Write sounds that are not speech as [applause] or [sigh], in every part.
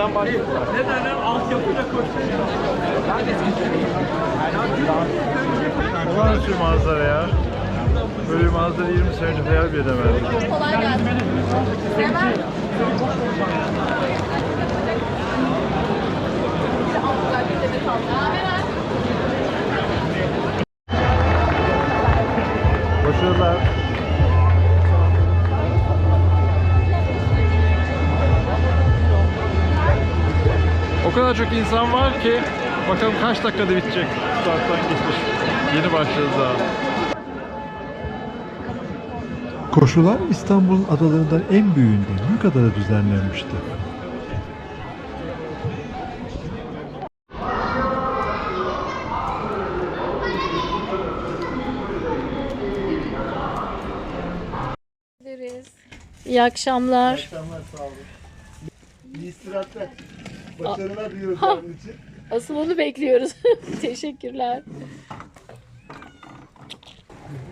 Buradan başlıyorlar. Ne derler? Altyapıyla koşuyor. Olağanüstü manzara ya. Böyle bir manzara 20 sene önce hayal bile edemezdim. Kolay gelsin. Hemen. Başarılar. Çok insan var ki bakalım kaç dakikada bitecek. Starttan geçmiş. Yeni başlıyoruz daha. Koşular İstanbul'un adalarından en büyüğünde Büyükada'da düzenlenmişti. İyi akşamlar. akşamlar sağ olun. İyi istirahatler. Başarılar diliyoruz yarın için. Asıl onu bekliyoruz. [laughs] Teşekkürler.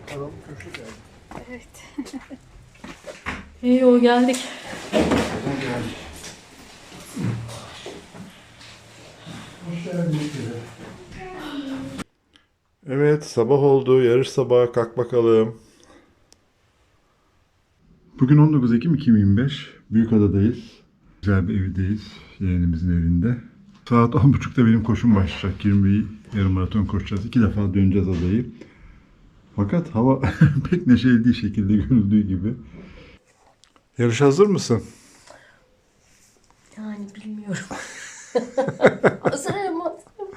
Köşe geldi. [laughs] İyi o geldik. Evet sabah oldu. Yarış sabahı kalk bakalım. Bugün 19 Ekim 2025. Büyükada'dayız. Güzel bir evdeyiz. Yeğenimizin evinde. Saat 10.30'da benim koşum başlayacak. 20 yarım maraton koşacağız. İki defa döneceğiz adayı. Fakat hava [laughs] pek neşeli değil şekilde görüldüğü gibi. Yarış hazır mısın? Yani bilmiyorum. [laughs] Hazırım hazırım.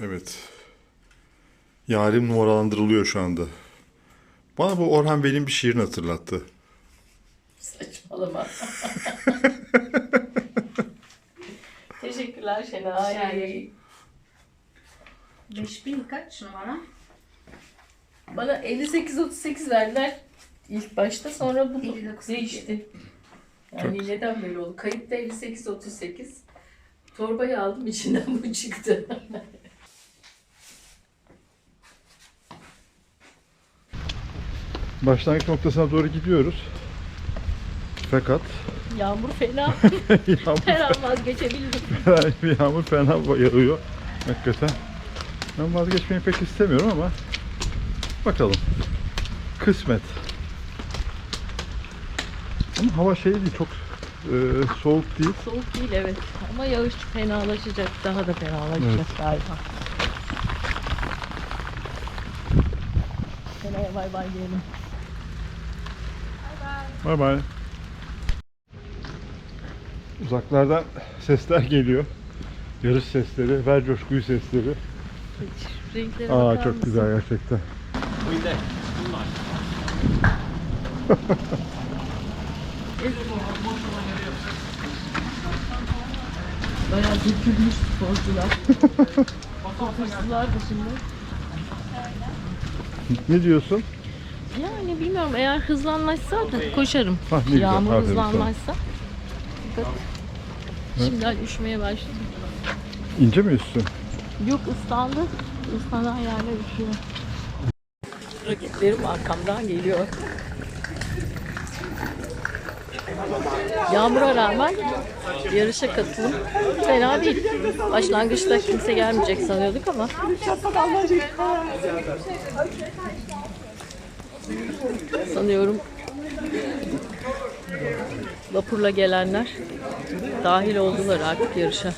Evet. Yarim numaralandırılıyor şu anda. Bana bu Orhan Veli'nin bir şiirini hatırlattı. Saçmalama. [laughs] Teşekkürler Şenay. 5000 kaç numara? Bana 58-38 verdiler ilk başta sonra bu 59 değişti. Yani neden böyle oldu? Kayıtta 58-38. Torbayı aldım içinden bu çıktı. Başlangıç noktasına doğru gidiyoruz. Fakat Yağmur fena. [laughs] yağmur, [laughs] Her an vazgeçebilirim. bir yağmur fena yağıyor. Hakikaten. Ben vazgeçmeyi pek istemiyorum ama bakalım. Kısmet. Ama hava şey değil çok e, soğuk değil. Soğuk değil evet. Ama yağış fenalaşacak. Daha da fenalaşacak Evet. galiba. Seneye bay bay diyelim. Bay bay. Uzaklardan sesler geliyor. Yarış sesleri, ver coşkuyu sesleri. Renklere Aa bakar çok mısın? güzel gerçekten. Bayağı dökülmüş sporcular. Hırslılar da şimdi. Ne diyorsun? Yani bilmiyorum eğer hızlanmazsa da koşarım. Ne güzel, Yağmur aferin sana. hızlanmazsa. Fakat şimdiden üşümeye başladım. İnce mi üstün? Yok ıslandı. Islanan yerler üşüyor. Rakiplerim arkamdan geliyor. Yağmura rağmen yarışa katılım fena değil. Başlangıçta kimse gelmeyecek sanıyorduk ama sanıyorum vapurla gelenler dahil oldular artık yarışa.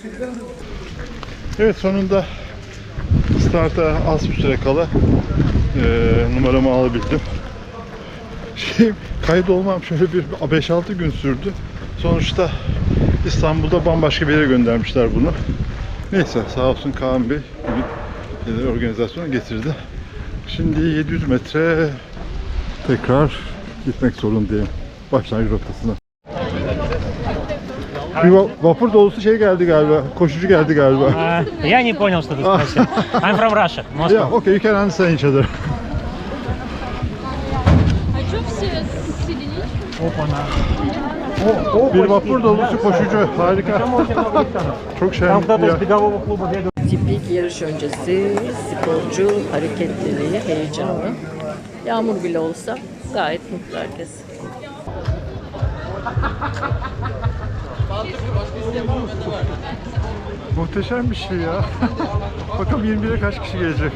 Evet sonunda starta az bir süre kala eee, numaramı alabildim. [laughs] Şey, kayıt olmam şöyle bir 5-6 gün sürdü. Sonuçta İstanbul'da bambaşka bir yere göndermişler bunu. Neyse sağ olsun Kaan Bey bugün şeyleri organizasyona getirdi. Şimdi 700 metre tekrar gitmek zorundayım başlangıç noktasına. Bir va- vapur dolusu şey geldi galiba, koşucu geldi galiba. А, Я не понял, что ты спросил. I'm from Russia, Moscow. Yeah, okay, you can understand each other. Bir vapur dolusu koşucu, harika. Çok Там şenlik кто-то из ya. бегового клуба бегал. Tipik yarış öncesi sporcu hareketliliği, heyecanı. Yağmur bile olsa gayet mutlu herkes. Muhteşem bir şey ya. Bakalım 21'e kaç kişi gelecek.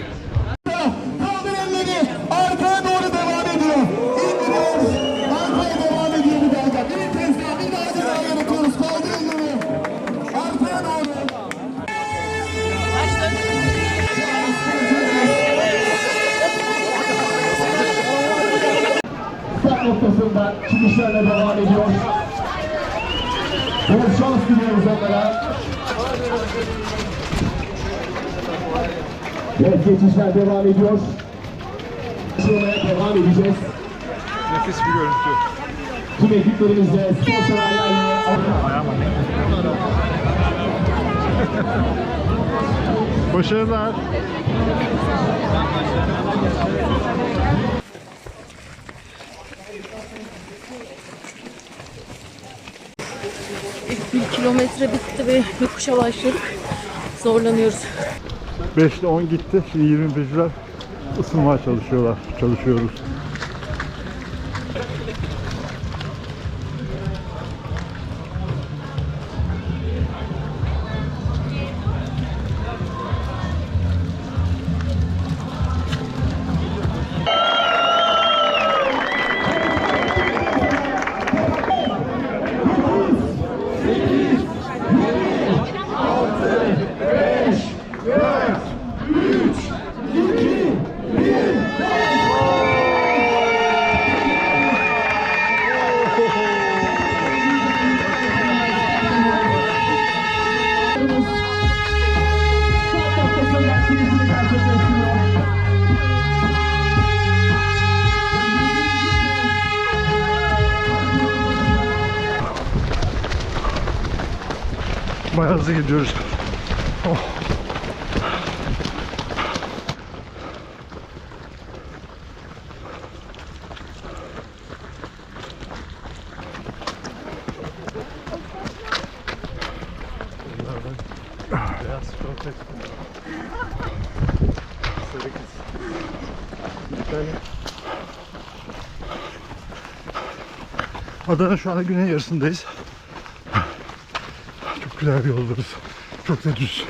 Noktasında çıkışlarla devam. Bol şans diliyoruz onlara. Evet geçişler devam ediyor. Açılmaya devam edeceğiz. Nefis bir görüntü. Tüm ekiplerimizle spor sanaylerle Başarılar. Bir kilometre bitti ve yokuşa başladık. Zorlanıyoruz. 5 ile 10 gitti. Şimdi 21'ciler ısınmaya çalışıyorlar. Çalışıyoruz. Bayağı hızlı gidiyoruz. Oh. Adana şu anda güney yarısındayız. Çok güzel bir yol burası. Çok da düz.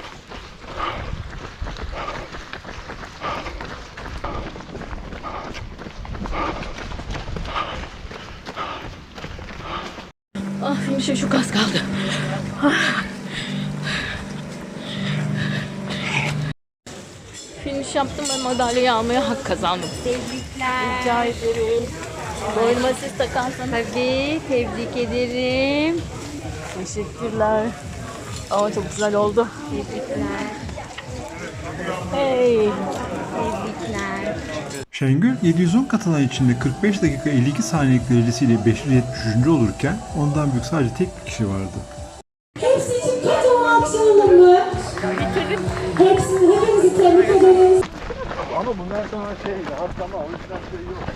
Ah finişe çok az kaldı. Ah. Finish yaptım ve madalyayı almaya hak kazandım. Tebrikler. Rica ederim. Boynuma siz takarsanız. Tabii tebrik ederim. Teşekkürler. Ama çok güzel oldu. Tebrikler. Hey. Tebrikler. Şengül 710 katılan içinde 45 dakika 52 saniyelik derecesiyle 573. olurken ondan büyük sadece tek bir kişi vardı. Hepsi için alkış alalım mı? Hepsini, hepinizi tebrik ederiz. Ama bundan sonra şey rahatlama o yüzden şey yok.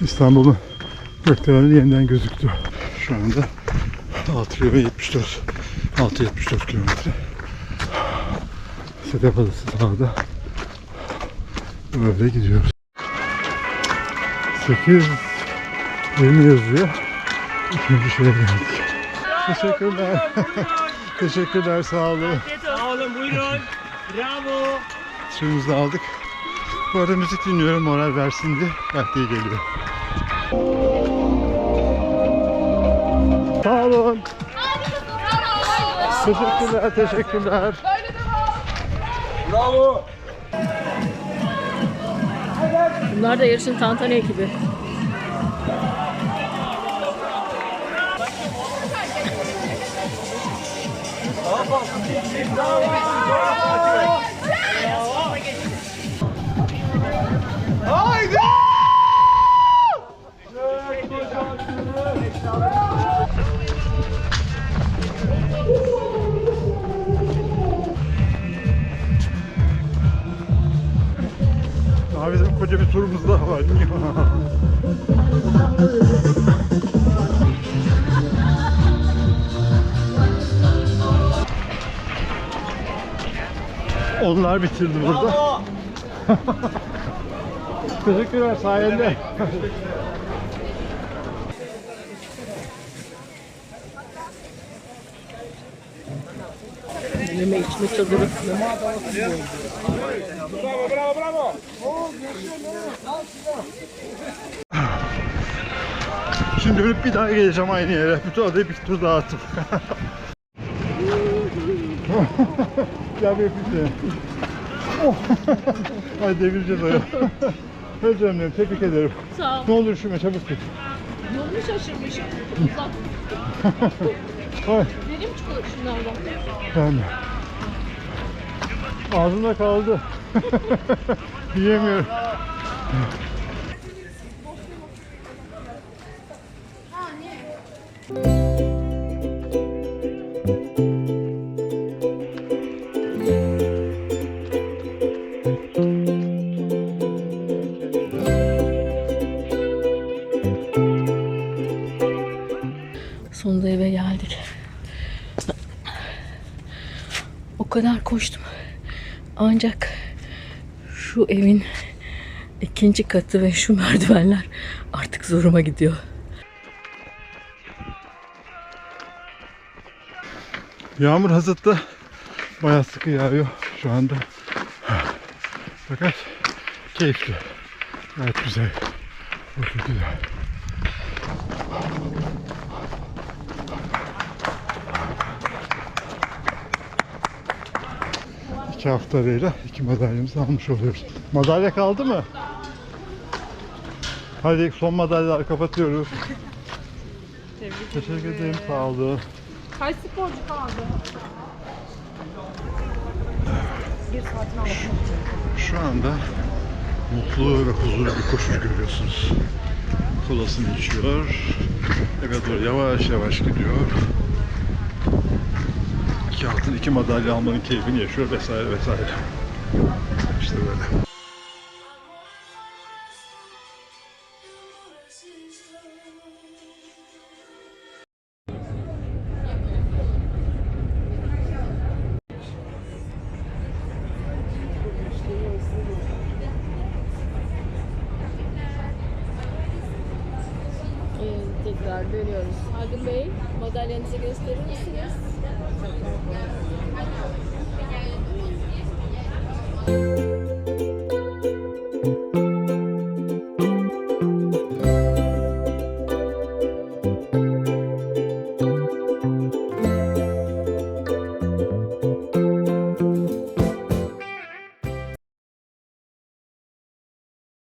İstanbul'un gökdeleni yeniden gözüktü. Şu anda 6 ve 74 6.74 kilometre. Sedef Adası sağda. Böyle gidiyoruz. 8 20 yazıyor. İkinci şeye geldik. Teşekkürler. [laughs] Teşekkürler sağ olun. Sağ olun buyurun. Bravo. Suyumuzu aldık. Bu arada müzik dinliyorum moral versin diye. İyi geliyor. Sağ olun. Teşekkürler, teşekkürler. Bunlar da yarışın tantana ekibi. Ama bizim koca bir turumuz daha var. Onlar bitirdi burada. [laughs] Teşekkürler sayende. Yeme içme çadırı. Şimdi dönüp bir daha geleceğim aynı yere. Bütün adayı bir tur daha atıp. [laughs] ya bir seni. Oh. Hadi devireceğiz ayı. Özlem tebrik ederim. Sağ ol. Ne olur üşüme çabuk git. Yolunu şaşırmışım. [laughs] Ay, Benim çıkıyor şunlardan. ben de. Ağzımda kaldı. [laughs] Yiyemiyorum. Sonunda eve geldik. O kadar koştum. Ancak şu evin ikinci katı ve şu merdivenler artık zoruma gidiyor. Yağmur Hazıt'ta bayağı sıkı yağıyor şu anda. Fakat keyifli. Gayet güzel. Çok güzel. İki hafta arayla iki madalyamızı almış oluyoruz. Madalya kaldı mı? Hadi son madalyalar kapatıyoruz. Teşekkür ederim. Sağ olun. Kaç sporcu kaldı? Şu anda mutlu ve huzurlu bir koşucu görüyorsunuz. Kolasını içiyor. Eve doğru yavaş yavaş gidiyor. İki altın iki madalya almanın keyfini yaşıyor vesaire vesaire. İşte böyle. Madalyanızı gösterir misiniz?